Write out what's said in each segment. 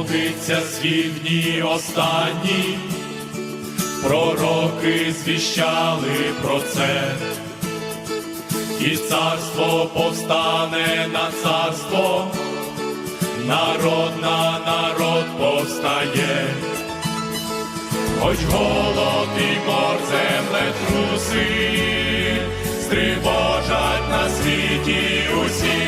сповниться свій останні, пророки звіщали про це, і царство повстане на царство, народ на народ повстає, хоч голод і мор землетруси стривожать на світі усі.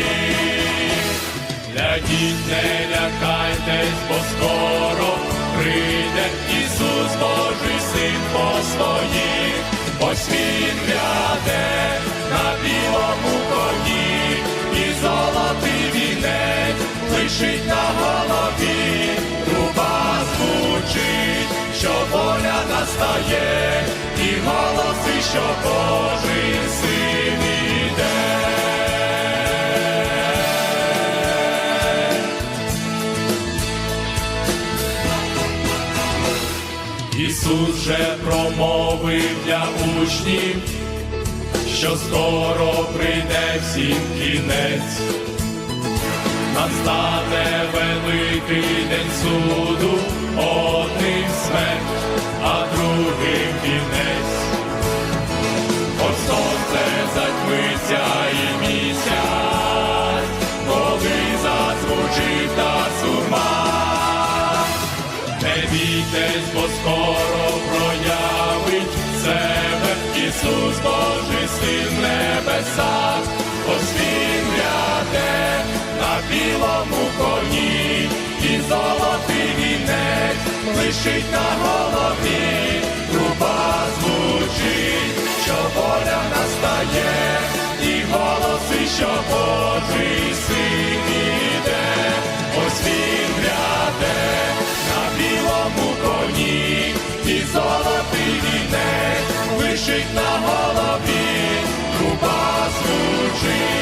Глядіть, не лякайтесь, бо скоро прийде Ісус Божий Син по своїх, ось Він гряде на білому коні, і золотий вінець лишить на голові, труба звучить, що воля настає, і голоси, що Божий син Ісус же промовив для учнів, що скоро прийде всім кінець, настане великий день суду, скоро проявить себе. Ісус Божий Син ось Він гряде на білому коні, і золотий вінець лишить на голові, труба звучить, що воля настає, і голоси, що Божий син іде, ось Dream.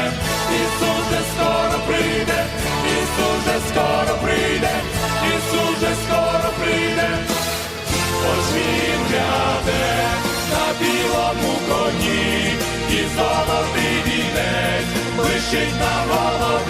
золотий вінець блищить на голові,